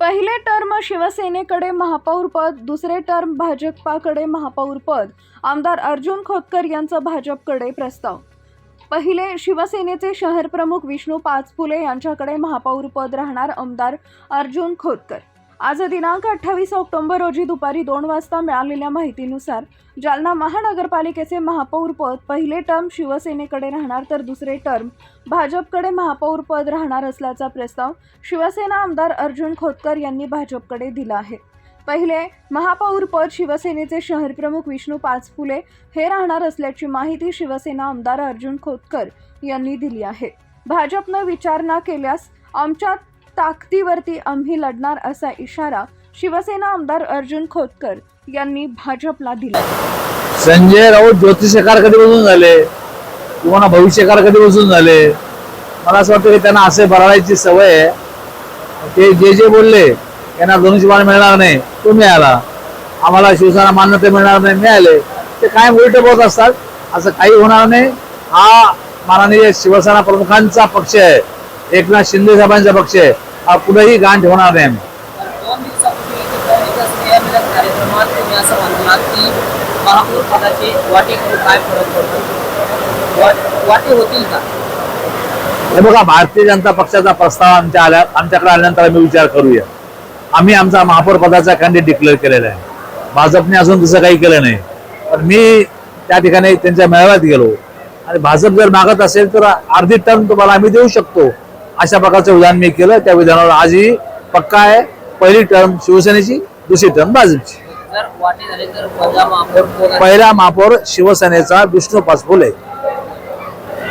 पहिले टर्म शिवसेनेकडे महापौरपद दुसरे टर्म भाजपाकडे महापौरपद आमदार अर्जुन खोतकर यांचा भाजपकडे प्रस्ताव. पहिले शिवसेनेचे शहर प्रमुख विष्णू पाचपुले यांच्याकडे महापौरपद राहणार आमदार अर्जुन खोतकर. आज दिनांक अठ्ठावीस ऑक्टोबर रोजी दुपारी दोन वाजता मिळालेल्या माहितीनुसार जालना महानगरपालिकेचे महापौरपद पहिले टर्म शिवसेनेकडे राहणार तर दुसरे टर्म भाजपकडे महापौरपद राहणार असल्याचा प्रस्ताव शिवसेना आमदार अर्जुन खोतकर यांनी भाजपकडे दिला आहे. पहिले महापौरपद शिवसेनेचे शहरप्रमुख विष्णू पाचफुले हे राहणार असल्याची माहिती शिवसेना आमदार अर्जुन खोतकर यांनी दिली आहे. भाजपनं विचार न केल्यास आमच्यात ताकदीवरती आम्ही लढणार असा इशारा शिवसेना आमदार अर्जुन खोतकर यांनी भाजपला दिला. संजय राऊत ज्योतिषकार कधीपासून झाले? किंवा भविष्यकार कधीपासून झाले? मला असं वाटतं की त्यांना असे भरायची सवय आहे. ते जे जे बोलले त्यांना धनुष्यबाण मिळणार नाही तो मिळाला. आम्हाला शिवसेना मान्यता मिळणार नाही मिळाले. ते काय उलट बोलत असतात. असं काही होणार नाही. हा माननीय शिवसेना प्रमुखांचा पक्ष आहे. एकनाथ शिंदे साहेबांचा पक्ष आहे. हा कुठेही गाण ठेवणार नाही आम्ही. दोन दिवसापूर्वी इथे पहिल्या स्त्रियामिलन कार्यक्रमात तुम्ही असं म्हणलात की महापौर पदाचे वाटे करून काय फरक पडतो वाट- वाटे होतील का? हे बघा भारतीय जनता पक्षाचा प्रस्ताव आमच्या आल्या आमच्याकडे आल्यानंतर आम्ही विचार करूया. आम्ही आमचा महापौर पदाचा कॅन्डिडेट डिक्लेअर केलेला आहे. भाजपने अजून तसं काही केलं नाही. पण मी त्या ठिकाणी त्यांच्या मेळाव्यात गेलो. आणि भाजप जर मागत असेल तर अर्धी टर्म तुम्हाला आम्ही देऊ शकतो. अशा प्रकारचं विधान मी केलं. त्या विधानावर आजही पक्का आहे. पहिली टर्म शिवसेनेची दुसरी टर्म भाजपची. पहिला महापौर आहे? शिवसेनेचा विष्णू पाचफुले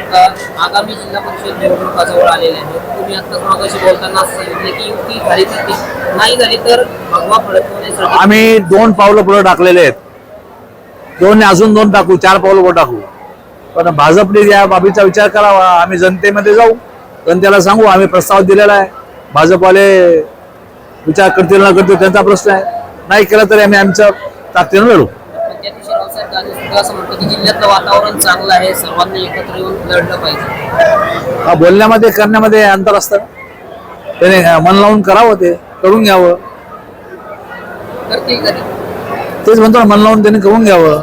अ, आगामी जिल्हा परिषद निवडणुका जवळ आलेल्या आहेत. तुम्ही आता मागाशी बोलताना असं सांगितले की युती झाली तर ती नाही झाली तर भगवा फडकवण्यासाठी आम्ही दोन पावलं पुढे टाकलेले आहेत. दोन अजून दोन टाकू चार पावलं पुढे टाकू. पण भाजपने या बाबीचा विचार करावा. आम्ही जनतेमध्ये जाऊ. जनतेला सांगू आम्ही प्रस्ताव दिलेला आहे. भाजपवाले विचार करतील ना करतील त्यांचा प्रश्न आहे. नाही केला तरी आम्ही आमच्या ताकदीनं लढू. जिल्ह्यातलं वातावरण चांगलं आहे सर्वांनी एकत्र येऊन लढलं पाहिजे हा, बोलण्यामध्ये करण्यामध्ये अंतर असतं त्याने मन लावून करावं ते करून घ्यावं. तेच म्हणतो मन लावून त्यांनी करून घ्यावं.